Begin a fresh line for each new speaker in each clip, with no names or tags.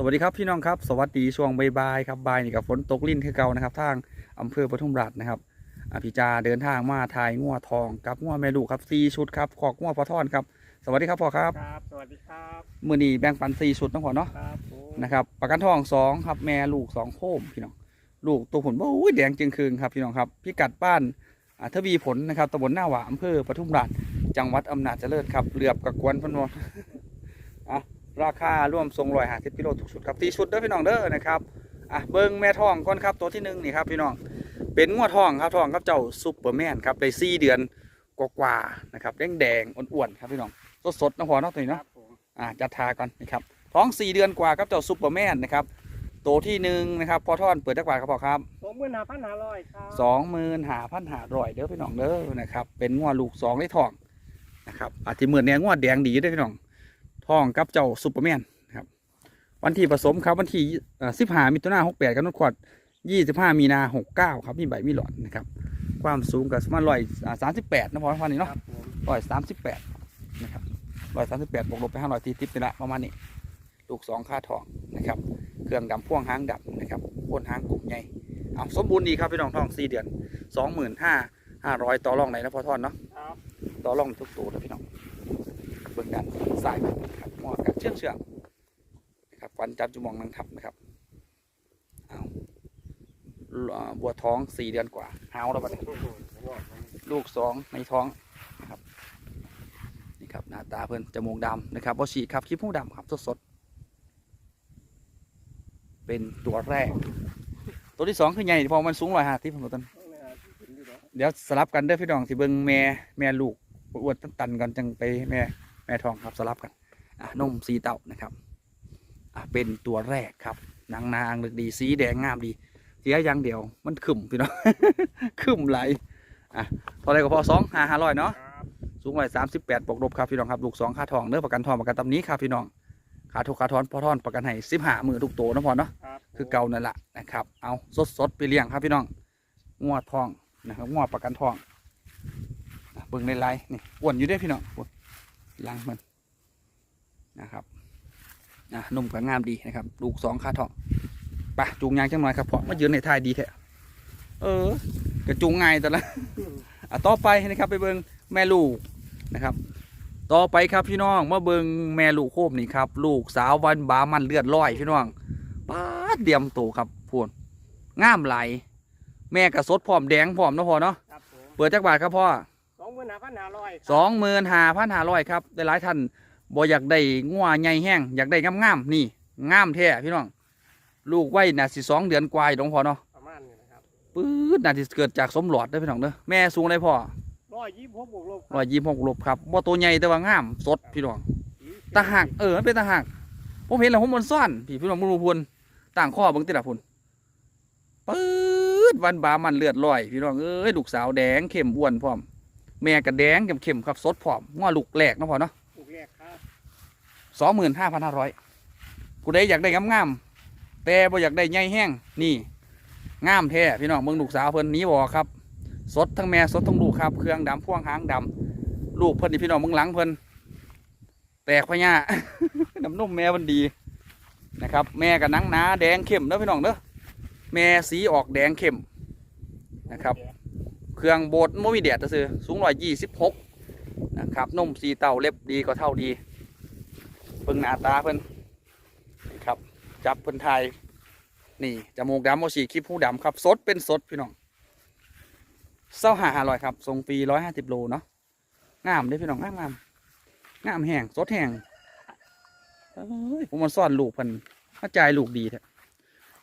สวัสดีครับพี่น้องครับสวัสดีช่วงบ่ายๆครับบ่ายนี่กับฝนตกลิ่นคือเก่านะครับทางอำเภอปทุมราชนะครับอ่าพี่จาเดินทางมาถ่ายงัวทองกับงัวแม่ลูกครับสี่ชุดครับขอกงัวพอทอนครับสวัสดีครับพ่อครับ
ครับ สวัสดีครับ
มือนี้แบ่งปันสี่ชุดนะพ่อเนาะ
ครับผม
นะครับประกันทองสองครับแม่ลูกสองโคมพี่น้องลูกตัวผลว่าอุ้ยแดงจึงคืนครับพี่น้องครับพิกัดบ้านอ่าทวีผลนะครับตำบลหน้าหวาอำเภอปทุมราชจังหวัดอำนาจเจริญครับเหลือบกับกวนพนวนอะ ราคาร่วมทรงรอยหาสิบกิโลทุกชุดครับตีชุดเด้อพี่น้องเด้อนะครับอะเบิ้งแม่ทองก่อนครับตัวที่หนึ่งนี่ครับพี่น้องเป็นงวดทองครับทองครับเจ้าซุปเปอร์แมนครับได้สี่เดือนกว่าๆนะครับแดงแดงๆอ้วนๆครับพี่น้องสดๆนะพอเนาะตัวนี้
ค
เนาะ
รับผม
อ่าจัดทาก่อนนะครับท้องสี่เดือนกว่าครับเจ้าซุปเปอร์แมนนะครับตัวที่หนึ่งนะครับพอทอนเปิดจักรวาลครับพ่อครับ
สองหมื่นห้าพันห้าร้อยครับ
สองหมื่นหาพันหาร้อยเด้อพี่น้องเด้อนะครับเป็นงวดลูกสองได้ทองนะครับอาจจะเหมือนแนงวดแดงดีเด้อพี่น้อง ทองกับเจ้าซุปเปอร์แมนนะครับวันที่ผสมครับวันที่สิบห้ามิถุนาหกแปดกับนุ่นขวดยี่สิบห้ามีนาหกเก้าครับมีใบมีหลอดนะครับ ความสูงกับประมาณร้อยสามสิบแปดนะพอพันนี้
ค
เนาะ
รับผม
ร้อยสามสิบแปดนะครับร้อยสามสิบแปดบวกลบไปห้าร้อยทีทิปนี่ละประมาณนี้ลูกสองค่าทองนะครับ เครื่องดำพ่วงหางดำนะครับพ่นหางกลุ่มใหญ่เอาสมบูรณ์ดีครับพี่น้องทองสี่เดือนสองหมื่นห้าห้าร้อยต่อรองไหนนะพอทอนเนาะ
ครับ
ต่อรองทุกตัวนะพี่น้อง เบิ่งกันสายมันครับหมอกับเชื่องเชื่องนะครับฟันจับจุมองนังทับนะครับเอาบัวท้องสี่เดือนกว่าหาวแล้วบัดนี้ลูกสองในท้องนะครับนี่ครับหน้าตาเพื่อนจมูกดำนะครับบอฉีครับขี้ผู้ดำครับสดๆเป็นตัวแรก ตัวที่สองคือใหญ่พอมันสูงร้อยห้าที่ผมต้นเดี๋ยวสลับกันเด้อพี่น้องสิเบิ้งแม่แม่ลูกอวดตันๆกันจังไปแม่ แม่ทองครับสลับกันอะนมสีเต่านะครับอะเป็นตัวแรกครับนางนางลึกดีสีแดงงามดีเสียอย่างเดียวมันขึ้มพี่น้องขึ้มไหลเท่าไรก็พอสองห้าห้าร้อยเนาะ
ครับ
สูงร้อยสามสิบแปดบวกลบครับพี่น้องครับลูกสองค่าทองเนื้อประกันทองประกันตำหนี้ครับพี่น้องขาทุกขาทอนพอทอนประกันให้สิบห้ามือทุกตัวนะพอเนาะ
ครับ
คือเก่านั่นแหละนะครับเอาสดสดๆไปเลี้ยงครับพี่น้องงวดทองนะครับงวดประกันทองอะเบิ่งในไลน์นี่อ้วนอยู่เด้อพี่น้อง อ้วนหลังมันนะครับอะนุ่มกับงามดีนะครับลูกสองค่าทองไปจูงยางจังหน่อยครับเพราะมายืนในท่ายดีแท้เออกระจูงง่ายแต่ละอะต่อไปนะครับไปเบิงแม่ลูกนะครับ ต่อไปครับพี่น้องมาเบิงแม่ลูกโคบนี่ครับ ลูกสาววันบามันเลือดลอยพี่น้องป้าดเดียมโตครับพูนงามไหลายแม่กระสดพร้อมแดงพร้อมเนาะพ่อเนาะ
ครับผม
เปิดจักบาทครับพ่อ
สองห มื่นห้าพันห้าร้อย
สองหมื่นห้าพันห้าร้อยครับได้หลายท่านบ่อยากได้งัวใหญ่แห้งอยากได้งามๆนี่งามแท้พี่น้อง ลูกไว้น่ะสิสองเดือนกว่าอยู่ตรงพอเนาะ
ประมาณนี้นะครับ
ปื๊ดน่าจะเกิดจากสมหลอดเด้อพี่น้องเด้อแม่สูงได้พ่อ
ร้อยยี่สิบหกบวกลบ
ร้อยยี่สิบหกลบครับบ่ตัวใหญ่แต่ว่างามสดพี่น้อง ตาหักเออมันเป็นตาหักผมเห็นแล้วผมมันซ่อนพี่พี่น้องมึงรู้พุ่นต่างข้อเบิ่งติละพุ่นปื๊ดวันบามันเลือดลอย พี่น้องเอ้ยลูกสาวแดงเข้มอ้วนพร้อม แม่ก็แดงเข้มๆครับสดพร้อมง้อลูกแหลกเนาะพ่อเนาะ
ถูกแรกครับ
สองหมื่นห้าพันห้าร้อยผู้ใดอยากได้งามๆแต่บ่อยากได้ใหญ่แห้งนี่งามแท้พี่น้องเบิ่งลูกสาวเพิ่นหนี้บ่ครับ สดทั้งแม่สดทั้งลูกครับ เครื่องดำพ่วงหางดำลูกเพิ่นนี่พี่น้องเบิ่งหลังเพิ่นแตกพะยาน้ำนมแม่มันดีนะครับ แม่กับนังหนาแดงเข้มเด้อพี่น้องเด้อแม่สีออกแดงเข้มนะครับ เครื่องโบดไม่มีแดดซื่อสูงร้อยยี่สิบหกนะครับนุ่มสีเต่าเล็บดีก็เท่าดีเบิ่งหน้าตาเพิ่นครับ จับเพิ่นไทยนี่จมูกดำโมสีคลิปหูดำครับสดเป็นสดพี่น้องเศร้าหาหาลอยครับทรงปีร้อยห้าสิบโลเนาะงามเด้อพี่น้องงามงามงามแห้งสดแห้งเอ้ยผมมันซ่อนลูกเพิ่นเข้าใจลูกดีแท้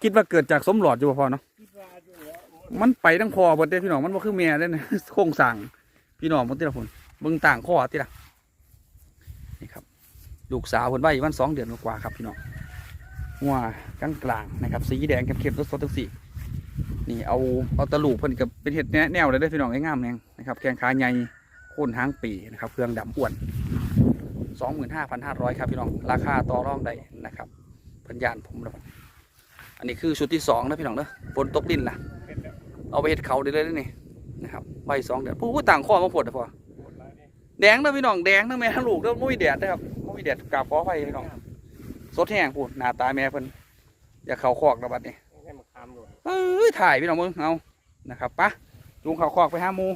คิดว่าเกิดจากสมหลอดอยู่พอเนาะ มันไปทั้งคอเบดเด้พี่น้องมันบ่คือแม่เด้นะโครงสั่งพี่น้องมันติละผลเบิ่งต่างคอติละนี่ครับลูกสาวเพิ่นไว้วันสองเดือนกว่าครับพี่น้องหัวกลางกลางนะครับ สีแดงเข้มๆสดๆทั้งสี่นี่เอาเอาตะลูกเพิ่นกับเป็นเห็ดแนแนวเลยเด้พี่น้องง่ามๆแนงนะครับแขงขาใหญ่โค่นหางปีนะครับเครื่องดำอ้วนสองหมื่นห้าพันห้าร้อยครับพี่น้องราคาต่อรองได้นะครับพันยานผมแล้วอันนี้คือชุดที่สองนะพี่น้องเด้อฝนตกดินล่ะ
เอา
ไปเห็ดเขาได้เลยนี่นะครับใบสองเดือนผู้ต่างข้อมาผดอะพอ
โหดร้ายเนี่ย
แดงนะพี่น้องแดงทั้งแม่ทั้งลูกแล้วมุ้ยแดดนะครับมุ้ยแดดกราบขอไฟพี่น้องสดแห้งพูดหน้าตาแม่เพิ่นอย่าเขาคอกระบัดนี่
ให้มาคามหน่อย
เอ้ยถ่ายพี่น้องมึงเอานะครับปะจูงเขาคอกไปห้ามู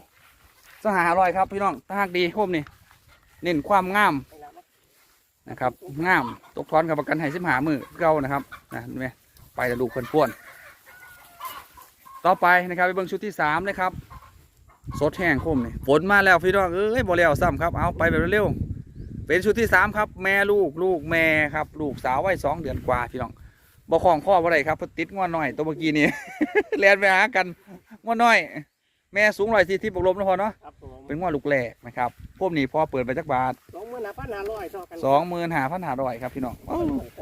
สหาอร่อยครับพี่น้องถ้าหากดีโคมนี่เน้นความงามนะครับงามตกทอนกับประกันให้สิบหามือเก่านะครับนะเห็นไหมไปแล้วลูกเพิ่นป้วน ต่อไปนะครับไปเบิ่งชุดที่สามเลยครับสดแห้งคมนี่ฝนมาแล้วพี่น้องเอ้ยบ่แล้วซ้ำครับเอาไปแบบเร็วๆเป็นชุดที่สามครับ แม่ลูกลูกแม่ครับ ลูกสาววัยสองเดือนกว่าพี่น้องบ่คล้องข้อบ่ได้ครับเพราะติดงวน้อยตัวเมื่อกี้นี่แลนไปหากันงวน้อย แม่สูงร้อยสี่สิบกลมแล้วพอเนาะ
ครับผม
เป็นงวลูกแรกนะครับพวกนี้พอเปิดไปจักบาท
สองหมื่นห้าพันห้าร้อยเท่ากัน
สองหมื่นหาพันหาร้อยครับพี่น้องเอ้า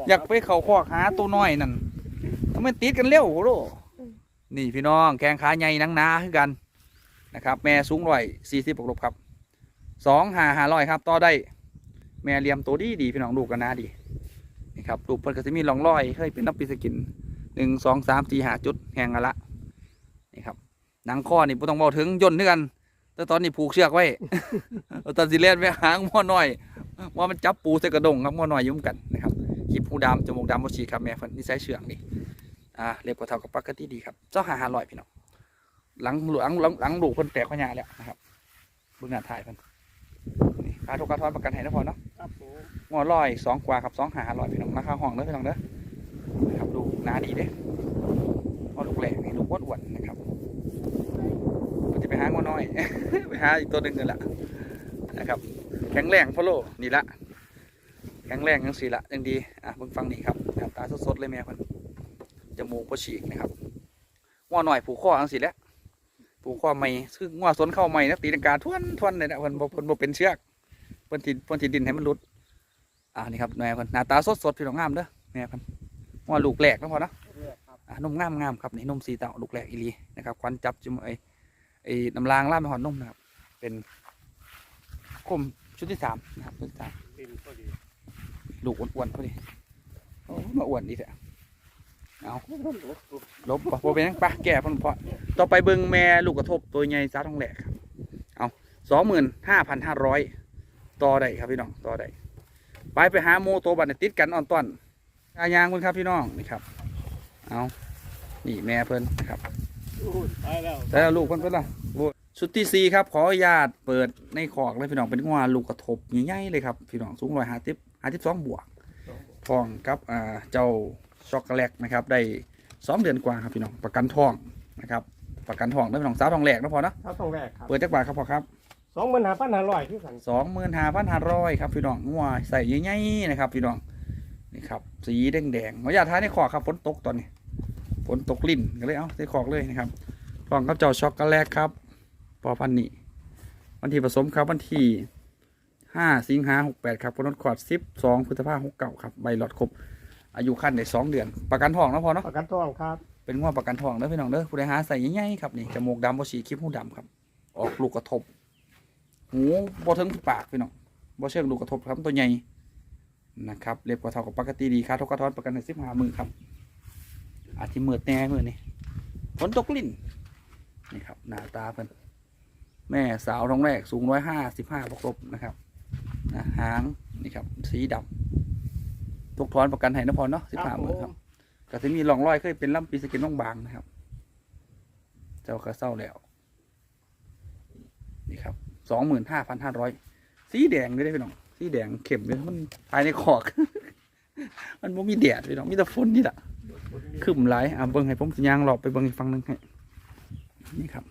อยากไปเขาคอกหาตัวน้อยนั่นแล้วมันติดกันเร็วโหโล นี่พี่น้องแข้งขาใหญ่นังนาคือกันนะครับ แม่สูงร้อยสี่สิบกลบครับสองหาหาร้อยครับต่อได้ แม่เลี้ยมตัวดีดีพี่น้องลูกกันนาดีนี่ครับลูกเพิ่นก็จะมีร่องรอยเคยเป็นน้ำปีสกินหนึ่งสองสามสี่หาจุดแหงกันละนี่ครับหนังข้อนี่ไม่ต้องบอกถึงย่นด้วยกันแต่ตอนนี้ผูกเชือกไว้ตอนสิเล่นไปหางม้อน้อย ว่ามันจับปูใส่กระดงครับม้อน้อยอยุ่มกันนะครับคลิปหูดำจมูกดำโมชีครับแม่เพิ่นนิสัยเชืองนี่ อ่าเล็บกว่าเท่ากับปกติดีครับเจ้าหาหาลอยพี่น้องหลังหลังหลังหลังลูกเพิ่นแตกพญาแล้วนะครับเบิ่งหน้าถ่ายเพิ่นนี่ค่าทุกกระทอนประกันให้นะพอเนาะ
ครับผม
งอลอยสองกว่าครับสองหาหาลอยพี่น้องราคาห้องเด้อพี่น้องเด้อนะครับดูหนาดีเด้พอลูกแหลกนี่ลูกอ้วนๆนะครับมันจะไปหางอน้อย ไปหาอีกตัวหนึ่งนี่แหละนะครับแข็งแรงพอโลนี่ละแข็งแรงยังสีละยังดีอะเบิ่งฟังนี่ครับนะครับตาสดๆเลยแม่เพิ่น จมูกพอฉีกนะครับง้อหน่อยผูกข้อยังสีแล้วผูกข้อใหม่ซึ่งง้อสนเข้าใหม่นะตีลังกาทวนทวนเลยนะเพิ่นบ่เพิ่นบ่เป็นเชือกเพิ่นติดเพิ่นติดดินให้มันหลุดอ่านี่ครับแม่เพิ่นหน้าตาสดๆพี่น้องงามเด้อแม่เพิ่นง้อลูกแหลกนะพอเนาะ
อกครับ
อะนมงามงามครับนี่นมสีเต่าลูกแหลกอีลีนะครับควันจับจมูกไอ้ไอ้น้ำลางล่ามไปหอนนมนะครับ เป็นคมชุดที่สามนะครับชุดที่สามลูกอ้วนๆพอดีโอ้มาอ้วนดีแท้ เอาลบบ่บ่เป็นหยังปะแก่เพ่นพอต่อไปเบิ่งแม่ลูกกระทบตัวใหญ่ซาทองแหลกครับเอาสองหมื่นห้าพันห้าร้อยต่อได้ครับพี่น้องต่อได้ไปไปหาโมโตวบัตรติดกันอ่อนต้อนอายางเพิ่นครับพี่น้องนี่ครับ เอานี่แม่เพิ่นนะครับ
อู้ไปแล้ว
แต่ลูกเพิ่นเพิ่นล่ะโอ้ชุดที่สี่ครับขออนุญาตเปิดในขอกเลยพี่น้องเป็นงวลูกกระทบใหญ่ๆเลยครับพี่น้องสูงร้อยห้าสิบห้าสิบสองบวกทองครับอ่าเจ้า ช็อกโกแลตนะครับได้สองเดือนกว่าครับพี่น้องประกันทองนะครับประกันทองได้พี่น้องสาวทองแหลกนะพอนะ
เท่าต้องแรกครับ
เปิดจักบาทครับพอครับ
สองหมื่นห้าพันห้าร้อยที่สัน
สองหมื่นห้าพันห้าร้อยครับพี่น้องงัวใส่ใหญ่ๆนะครับพี่น้องนี่ครับสีแดงๆขออนุญาตท้ายในขอกครับฝนตกตอนนี้ฝนตกลิ่นก็เลยเอาในขอกเลยนะครับทองครับเจ้าช็อกโกแลตครับปอพันนี่วันที่ผสมครับวันที่ห้าสิงหาหกแปดครับพนดขอดสิบสองพฤษภาหกเก้าครับใบหลอดครบ อายุขั้นได้สองเดือน ประกันทองนะพอเนาะ
ประกันทองครับ
เป็นงวดประกันทองเด้อพี่น้องเด้อผู้ใดหาใส่ใหญ่ๆครับนี่จมูกดำบ่สีคิ้วหูดำครับ ออกลูกกระทบหูบ่ถึงปากพี่น้องบ่เชิงลูกกระทบครับตัวใหญ่นะครับเล็บกว่าเท่ากับปกติดีค่าทกกระทอนประกันในสิบห้ามือครับอาทิมืดแน่มือนี่ฝนตกลิ่นนี่ครับหน้าตาเพิ่นแม่สาวท้องแรกสูงร้อยห้าสิบห้าประกบนะครับนะหางนี่ครับสีดำ ตกทอนประกันให้นะพอเนาะสิบห้ามือครับก็จะมีร่องรอยเคยเป็นลำปีสกินบางๆนะครับ เจ้ากระเศร้าแล้ว นี่ครับสองหมื่นห้าพันห้าร้อยสีแดงเลยได้อพี่น้องสีแดงเข้มเลยมันภายในขอก มันบ่มีแดดพี่น้องมีแต่ฝนนี่แหละขึ้นหลายอะเบิ้งให้ผมสิยางหลอบไปเบิ้งอีกฝั่งหนึงให้นี่ครับ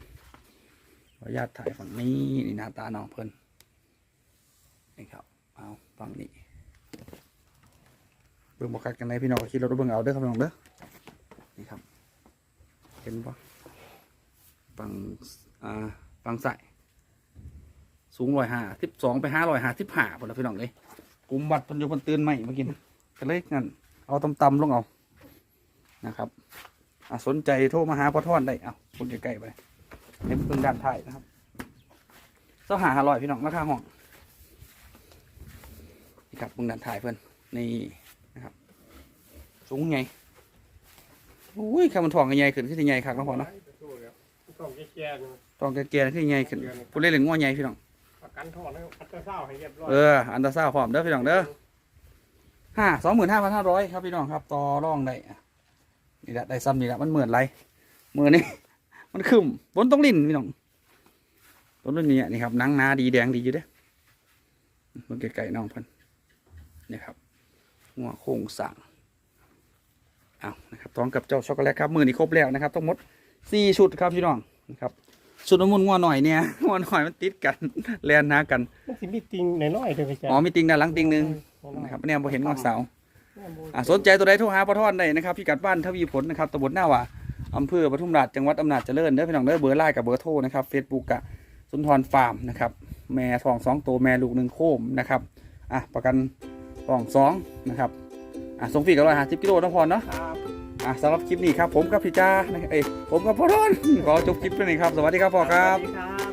ขออนุญาตถ่ายฝั่งนี้นี่หน้าตาน้องเพิ่นนี่ครับเอาฝั่งนี้ เบิ่งบอกกัดกันในพี่น้องก็คิดเราต้องเบิ่งเอาเด้อครับพี่น้องเด้อนี่ครับ เห็นปะฟังอ่าฟังใส่สูงร้อยห้าสิบสองไปห้าร้อยห้าสิบห้าพอแล้วพี่น้องเลยกลุ่มบัตรพันอยุพันเตือนใหม่เมื่อกี้ก็เลยงั้นเอาตำๆลงเอานะครับอะสนใจโทรมาหาพ่อท่อนได้เอาคนใกล้ๆไปเห็นเพิ่งด้านท้ายนะครับเสาหาห้าร้อยพี่น้องราคาห้องนี่ครับเพิ่งด้านท้ายเพิ่อนนี่ สูงไงอุ้ยข้ามันทองกันใหญ่ขึ้นขึ้นที่ใหญ่คักแล้วพอเนาะ
ต้องแก่ๆนะ
ทองแก่ๆขึ้นใหญ่ขึ้นผู้เล่นเหลืองง้อใหญ่พี่น้อง
ประกันทองแล้วอัตราเศร้าให้เรียบร้อย
เอออันตราซาวด์พร้อมเด้อพี่น้องเด้อห้าสองหมื่นห้าพันห้าร้อยครับพี่น้องครับต่อรองได้อะนี่แหละได้ซ้ำนี่แหละมันเหมือนไรเหมือนนี่มันขึ้นบนต้องลิ้นพี่น้องต้นรุ่นนี้นี่ครับหนังหนาดีแดงดีอยู่เด้เบิ่งไก่ๆน้องเพันนี่ครับ หัวโค้งสั่งเอานะครับท้องกับเจ้าช็อกโกแลตครับมือนี้ครบแล้วนะครับต้องหมดสี่ชุดครับพี่น้องนะครับชุดน้ำมันงัวหน่อยเนี่ยงัวหน่อยมันติดกันแลนหนากัน
มันสิมีติงน้อยๆเด้อพี่จ้า
อ๋อมีติงด้านหลังติงหนึ่งนะครับเนี่ยพอเห็นงอเสาอ่าสนใจตัวใดโทรหาปะทอนได้นะครับพี่กัดบ้านทวีผลนะครับตำบลหน้าว่าอำเภอปทุมราชจังหวัดอำนาจเจริญเด้อพี่น้องเด้อเบอร์ไลน์กับเบอร์โทรนะครับเฟซบุ๊กกะสุนทรฟาร์มนะครับแม่ทองสองตัวแม่ลูกหนึ่งโคมนะครับอะประกัน ทองสองนะครับอะส่งฟรีกับร้อยห้าสิบกิโลน้องพรเนาะ
ครับ
อะสำหรับคลิปนี้ครับผมกับพี่จ้านะครับเอ้ยผมกับพ่อทอนขอจบคลิปไปหน่อยครับ สวัสดีครับพ่อครับ
สวัสดีครับ